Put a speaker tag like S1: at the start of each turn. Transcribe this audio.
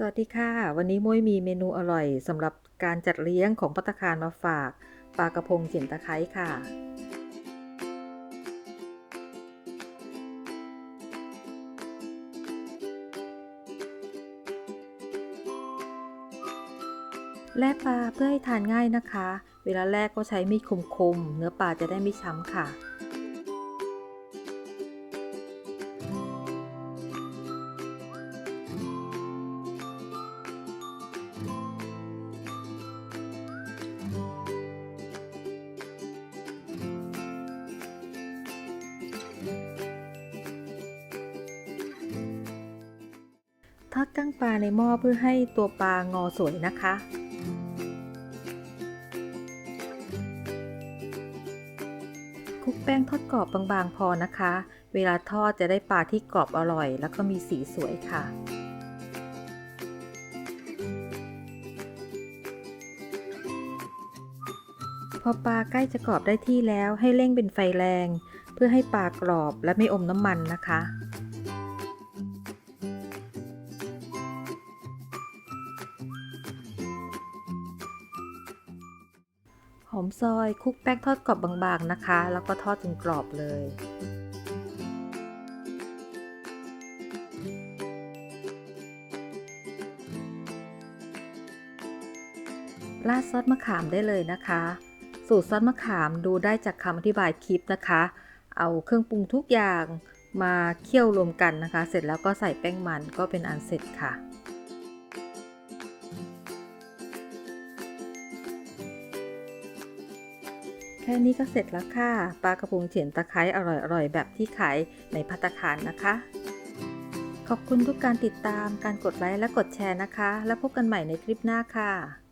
S1: สวัสดีค่ะ วันนี้มุ้ยมีเมนูอร่อยสำหรับการจัดเลี้ยงของปัตคารมาฝากปลากระพงเจียนตะไคร้ค่ะ แล่ปลาเพื่อให้ทานง่ายนะคะ เวลาแล่ก็ใช้มีดคมๆ เนื้อปลาจะได้ไม่ช้ำค่ะ ทอดกั้งปลาในหม้อเพื่อให้ตัวปลางอสวยนะคะ คลุกแป้งทอดกรอบบางๆพอนะคะ เวลาทอดจะได้ปลาที่กรอบอร่อย แล้วก็มีสีสวยค่ะ อปลาใกล้จะกรอบได้ที่แล้วให้เร่งเป็นไฟแรง เพื่อให้ปลากรอบและไม่อมน้ำมันนะคะ หอมซอยคลุกแป้งทอดกรอบบางๆนะคะ แล้วก็ทอดจนกรอบเลยราดซอสมะขามได้เลยนะคะ สูตรซอสมะขามดูได้จากคำอธิบายคลิปนะคะ เอาเครื่องปรุงทุกอย่างมาเคี่ยวรวมกันนะคะ เสร็จแล้วก็ใส่แป้งมันก็เป็นอันเสร็จค่ะแค่นี้ก็เสร็จแล้วค่ะ ปลากระพงเฉียนตะไคร้อร่อยๆ แบบที่ขายในพัตคารนะคะ ขอบคุณทุกการติดตาม การกดไลค์และกดแชร์นะคะ แล้วพบกันใหม่ในคลิปหน้าค่ะ